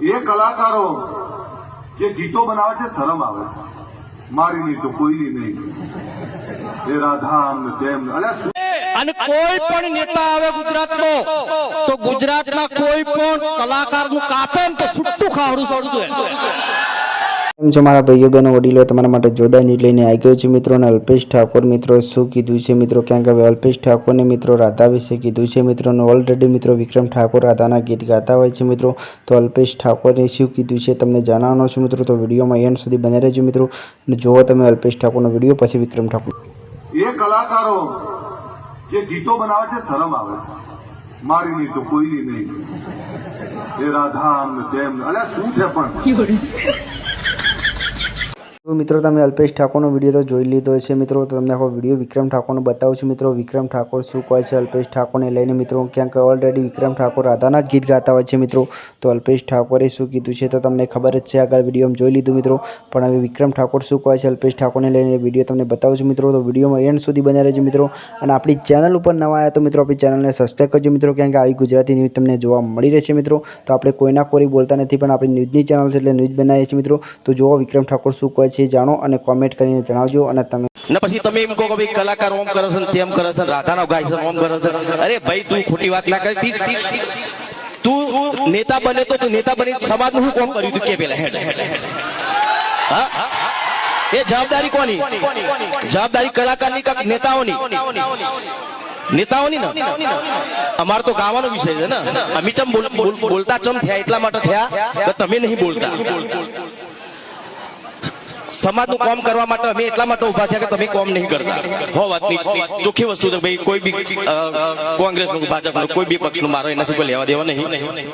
એ કલાકારો જે ગીતો બનાવે છે, શરમ આવે છે. મારી નહીં તો કોઈની નહીં. એ રાધામ તેમ. ને. અલ્યા અને કોઈ પણ નેતા આવે ગુજરાતનો, તો ગુજરાતના કોઈ પણ કલાકારનું કાપે ને તો છૂટું ખાવડું છોડશું કેમ છો મારા ભાઈઓ બહેનો, વડીલો? તમારા માટે જોરદાર ન્યૂઝ લઈને આવી ગયો છે મિત્રો અને અલ્પેશ ઠાકોર મિત્રો, શું કીધું છે મિત્રો? ક્યાંક હવે અલ્પેશ ઠાકોરને મિત્રો રાધા વિશે કીધું છે મિત્રોને ઓલરેડી મિત્રો વિક્રમ ઠાકોર રાધાના ગીત ગાતા હોય છે મિત્રો. તો અલ્પેશ ઠાકોરે શું કીધું છે તમને જણાવવાનો છું મિત્રો. તો વિડીયોમાં એન્ડ સુધી બને રહેજો મિત્રો. અને જુઓ તમે અલ્પેશ ઠાકોરનો વીડિયો, પછી વિક્રમ ઠાકોર. એ કલાકારો જે ગીતો બનાવે છે, શરમ આવે છે. મારી નહીં તો કોઈની નહીં. એ રાધામ તેમ. અલ્યા, શું છે પણ? તો મિત્રો, તમે અલ્પેશ ઠાકોરનો વીડિયો તો જોઈ લીધો છે મિત્રો તમને આખો વીડિયો વિક્રમ ઠાકોરનો બતાવું છું. મિત્રો, વિક્રમ ઠાકોર શું કહે છે? અલ્પેશ ઠાકોરને લઈને મિત્રો, ક્યાંક ઓલરેડી વિક્રમ ઠાકોર રાધાના જ ગીત ગાતા હોય છે, મિત્રો. તો અલ્પેશ ઠાકોરે શું કીધું છે તો તમને ખબર જ છે. આગળ વિડીયોમાં જોઈ લીધું, મિત્રો. પણ હવે વિક્રમ ઠાકોર શું કહે છે? અલ્પેશ ઠાકોરને લઈને વીડિયો તમને બતાવું છું, મિત્રો. તો વિડીયોમાં એન્ડ સુધી બન્યા રહેજો, મિત્રો. અને આપણી ચેનલ ઉપર નવા આવ્યા તો મિત્રો, આપણી ચેનલને સબસ્ક્રાઈબ કરજો, મિત્રો ક્યાંક આવી ગુજરાતી ન્યૂઝ તમને જોવા મળી રહેશે, મિત્રો. તો આપણે કોઈના કોઈ બોલતા નથી, પણ આપણી ન્યૂઝની ચેનલ છે એટલે ન્યૂઝ બનાવીએ છીએ, મિત્રો. તો જુઓ વિક્રમ ઠાકોર શું કહે છે? એ જાણો અને કોમેન્ટ કરીને જણાવજો અને તમે પછી તમે એમ કહો કે ભાઈ કલાકાર ઓમ કરે છે તેમ કરે છે રાધાનો ગાય છે ઓમ કરે છે. અરે ભાઈ, તું ખોટી વાત ના કરી. તી- નેતા બને તો તું નેતા બની સમાજનું શું કોમ કર્યું તું? કે પેલા હેડ હેડ એ જવાબદારી કોની? જવાબદારી કલાકારની કે નેતાઓની? નેતાઓની ને? અમાર તો ગાવાનો વિષય છે ને. અમે ચમ બોલ- બોલ- બોલતા ચમ થયા? એટલા માટે થયા? તમે નહીં બોલતા. સમાજનું કામ કરવા માટે અમે એટલા માટે ઊભા થયા કે તમે કામ નહીં કરતા. હો વાતની ચોખ્ખી વસ્તુ છે ભાઈ કોઈ બી કોંગ્રેસનું ભાજપ કોઈ બી પક્ષનું મારો એનાથી કોઈ લેવા દેવા નહીં.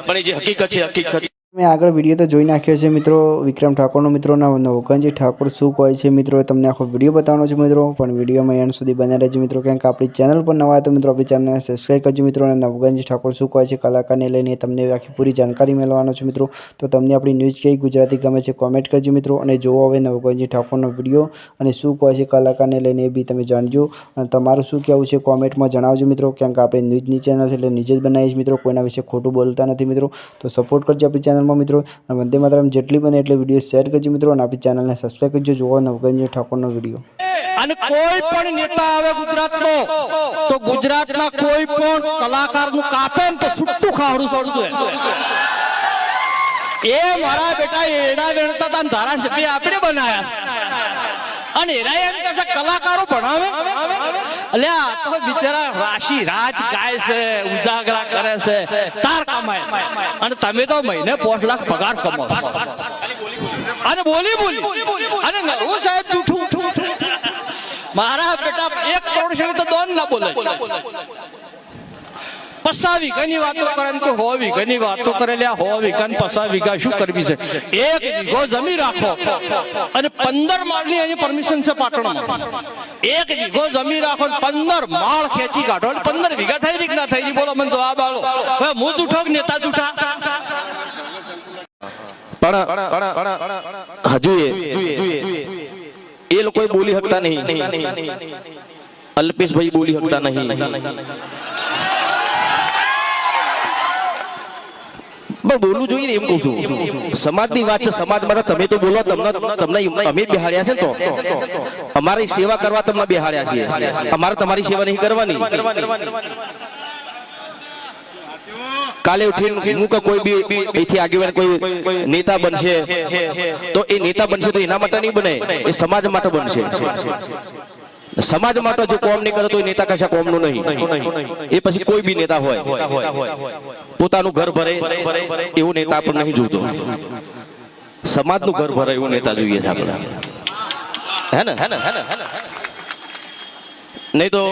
પણ એ જે હકીકત છે હકીકત મેં આગળ વીડિયો તો જોઈ નાખ્યો છે મિત્રો. વિક્રમ ઠાકોરનો મિત્રોના નવકનજી ઠાકોર શું કહે છે મિત્રો. તમને આખો વીડિયો બતાવવાનો છે મિત્રો. પણ વિડીયોમાં એન્ડ સુધી બન્યા રહેજો મિત્રો. ક્યાંક આપણી ચેનલ પર નવા તો મિત્રો આપણી ચેનલને સબસ્ક્રાઈબ કરજો મિત્રો. અને નવગંજી ઠાકોર શું કહે છે કલાકારને લઈને તમને આખી પૂરી જાણકારી મેળવવાનો છે મિત્રો. તો તમને આપણી ન્યૂઝ કઈ ગુજરાતી ગમે છે કોમેન્ટ કરજો મિત્રો. અને જોવો હવે નવગંજી ઠાકોરનો વીડિયો અને શું કહે છે કલાકારને લઈને એ બી તમે જાણજો. અને તમારું શું કહેવું છે કોમેન્ટમાં જણાવજો મિત્રો. ક્યાંક આપણે ન્યૂઝની ચેનલ છે એટલે ન્યૂઝ જ બનાવીએ છીએ મિત્રો. કોઈના વિશે ખોટું બોલતા નથી મિત્રો. તો સપોર્ટ કરજો આપણી ચેનલમાં મિત્રો વંદે માતરમ. જેટલી બને એટલે વીડિયો શેર કરજો મિત્રો, અને આપણી ચેનલને સબસ્ક્રાઈબ કરજો, જોવો નવગંજ ઠાકોરનો વીડિયો અને કોઈ પણ નેતા આવે ગુજરાતનો, તો ગુજરાતના કોઈ પણ કલાકારનું કાપે ને તો સુટ્ટું ખાવડું છોડશું એ મારા બેટા એડા વેણતા તા ને ધારાસભ્ય આપણે બનાયા. અને એરા એમ કે કલાકારો ભણાવે? અલ્યા તો બિચારા રાશિ રાજ ગાય છે, ઉજાગરા કરે છે, તાર કમાય અને તમે તો મહિને પોઠ લાખ પગાર કમાવો. અને બોલી બોલી. અને નવું સાહેબ જૂઠું. મારા બેટા એક કરોડ છે, તો દોન ના બોલે. પસા વીઘાની વાતો કરે ને હો વીઘાની વાતો કરે હોવી હો વીઘા ને વીઘા શું કરવી છે? એક વીઘો જમી રાખો. અને પંદર માળની એની પરમિશન છે પાટણમાં. એક વીઘો જમી રાખો ને પંદર માળ ખેંચી કાઢો ને પંદર વીઘા થઈ રહી કે ના થઈ બોલો, મને જવાબ આવો. હવે હું જૂઠો નેતા જૂઠા પણ હજુ એ લોકો બોલી શકતા નહીં. અલ્પેશભાઈ બોલી શકતા નહીં. પણ બોલવું જોઈએ ને એમ કહું છું. સમાજની વાત છે સમાજ માટે તમે તો બોલો તમને તમને અમે જ છે તો. અમારી સેવા કરવા તમને બેહાડ્યા છીએ. અમારે તમારી સેવા નહીં કરવાની. કાલે ઉઠીને હું કે કોઈ બી અહીંથી આગેવાન કોઈ નેતા બનશે તો એ નેતા બનશે તો એના માટે નહીં બને એ સમાજ માટે બનશે. સમાજ માટે જો કોમ નહીં કરે તો એ નેતા કશા કોમનું નહીં. એ પછી કોઈ બી નેતા હોય, પોતાનું ઘર ભરે, એવું નેતા પણ નહીં જોતો. સમાજનું ઘર ભરે એવું નેતા જોઈએ છે આપણે. હે ને હે ને હે ને? નહીં તો